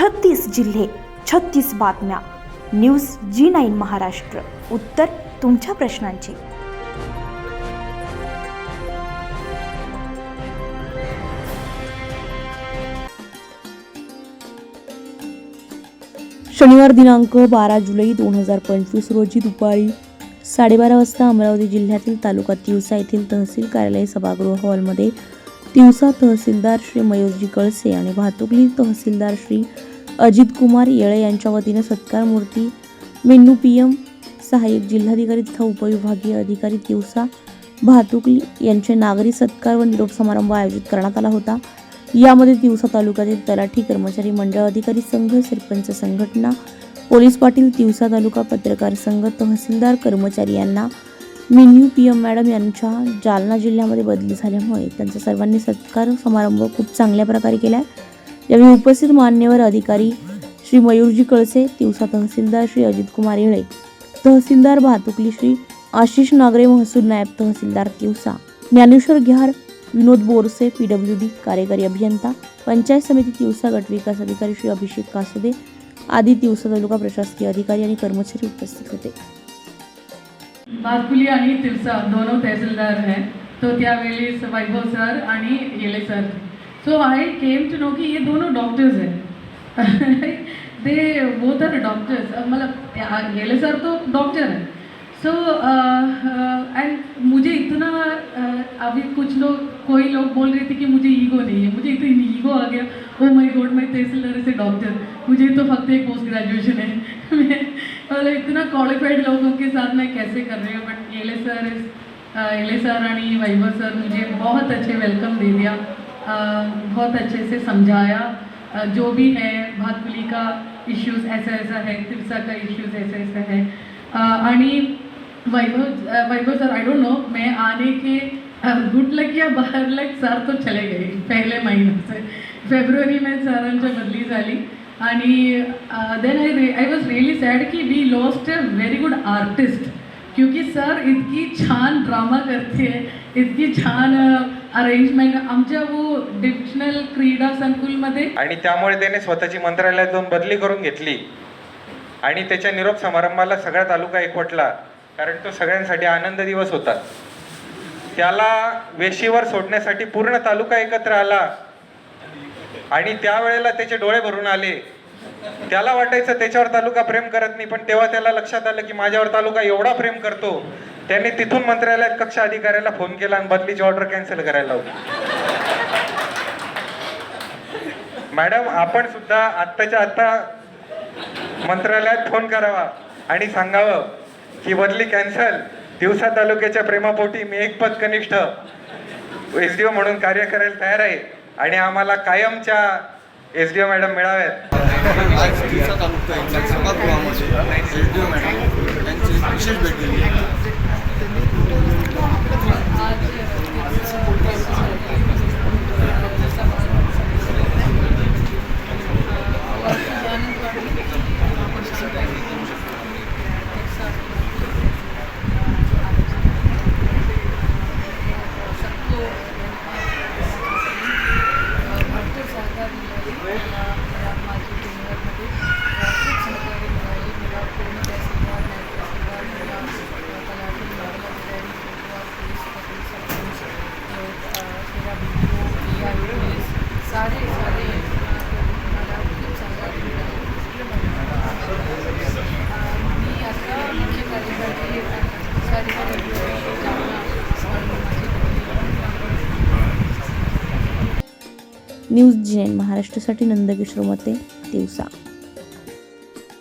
छत्तीस जिल्हे छत्तीस बातम्या. News G nine Maharashtra. उत्तर तुमच्या प्रश्नांची. शनिवार दिनांक बारा जुलै दोन हजार पंचवीस रोजी दुपारी साडेबारा वाजता अमरावती जिल्ह्यातील तालुका तिवसा येथील तहसील कार्यालय सभागृह हॉलमध्ये तिवसा तहसीलदार श्री मयूरजी कळसे आणि भातुकली तहसीलदार श्री अजित कुमार येळे यांच्या वतीने सत्कार मूर्ती मेन्नू पी एम सहाय्यक जिल्हाधिकारी तथा उपविभागीय अधिकारी दिवसा भातुकली यांचे नागरी सत्कार व निरोप समारंभ आयोजित करण्यात आला होता. यामध्ये दिवसा तालुक्यातील तलाठी कर्मचारी मंडळ अधिकारी संघ सरपंच संघटना पोलीस पाटील दिवसा तालुका पत्रकार संघ तहसीलदार कर्मचारी यांना मिन्यू पी एम मॅडम यांच्या जालना जिल्ह्यामध्ये बदली झाल्यामुळे त्यांचा सर्वांनी सत्कार समारंभ खूप चांगल्या प्रकारे केला आहे यावेळी उपस्थित मान्यवर अधिकारी श्री मयूरजी कळसे तिवसा तहसीलदार श्री अजित कुमार येळे तहसीलदार भातुकली श्री आशिष नागरे महसूल नायब तहसीलदार तिवसा ज्ञानेश्वर घ्यार विनोद बोरसे पीडब्ल्यू डी कार्यकारी अभियंता पंचायत समिती तिवसा गट विकास अधिकारी श्री अभिषेक कासुदे आदी तिवसा तालुका प्रशासकीय अधिकारी आणि कर्मचारी उपस्थित होते. बारकुली आणि तिवसा दोनों तहसीलदार हैं तो त्यावेळी वैभव सर आणि Yele sir. So I came to know कि ये दोनों डॉक्टर्स हैं। दे बोथ आर डॉक्टर्स मतलब येले सर तो डॉक्टर है। सो एंड मुझे इतना uh, अभी कुछ लोग कोई लोग बोल रहे थे कि मुझे ईगो नहीं है। मुझे इतनी ego a Gaya. Oh my God मैं तहसीलदार से डॉक्टर मुझे तो फक्त एक पोस्ट ग्रेजुएशन है मतलब इतना क्वालिफाइड लोगों के साथ मैं कैसे कर रही हूँ? बट येले सर येले सर आणि वैभव सर मुझे बहुत अच्छे वेलकम दे दिया। बहुत अच्छे से समझाया। जो भी है भातकुली का इश्यूज़ ऐसा ऐसा है तिरसा का इश्यूज़ ऐसा ऐसा है। आणि Vaibhav Vaibhav sir I don't know मैं आने के गुड लक या बाहर लक सर तो चले गए पहले महीने से। फेब्रुवारी में सरांच्या बदली झाली आणि then I I was really sad की we lost a very good artist क्योंकि सर इतकी छान ड्रामा करते इतकी छान अरेंजमेंट आमच्या वो डिव्हिजनल क्रीडा संकुलमध्ये. आणि त्यामुळे त्याने स्वतःची मंत्रालयात जाऊन बदली करून घेतली. आणि त्याच्या निरोप समारंभाला सगळा तालुका एकवटला कारण तो सगळ्यांसाठी आनंद दिवस होता. त्याला वेशीवर सोडण्यासाठी पूर्ण तालुका एकत्र आला. आणि त्यावेळेला त्याचे डोळे भरून आले. त्याला वाटायचं त्याच्यावर तालुका प्रेम करत नाही. पण तेव्हा त्याला लक्षात आलं की माझ्यावर तालुका एवढा प्रेम करतो त्याने तिथून मंत्रालयात कक्ष अधिकाऱ्याला फोन केला आणि बदलीची ऑर्डर कॅन्सल करायला लावली. मॅडम आपण सुद्धा आत्ताच्या आत्ता मंत्रालयात फोन करावा आणि सांगावं की बदली कॅन्सल दिवसा तालुक्याच्या प्रेमापोटी मी एक पद कनिष्ठ एस डी ओ म्हणून कार्य करायला तयार आहे आणि आम्हाला कायमच्या एस डी ओ मॅडम मिळाव्यात. आज दिवसा तालुका येथील सभागृहामध्ये एल डी ओ मॅडम यांची विशेष भेट दिली भरपूर सहकार मिळाले मला माझी टीमवर्कमध्ये खूप सहकार्य मिळाले मला पूर्ण तहसीलदार नायब तहसीलदार मला तलाठी मॉडल अधिकारी कोतवाल पोलीस पकडी सरपंच मेरा B O P I police सारे सारे मला खूप सहकार्य मिळाले मी आता मुख्य कार्यकारी अधिकारी जालना आणि माझी न्यूज जी महाराष्ट्रासाठी नंदकिशोर मते दिवसा.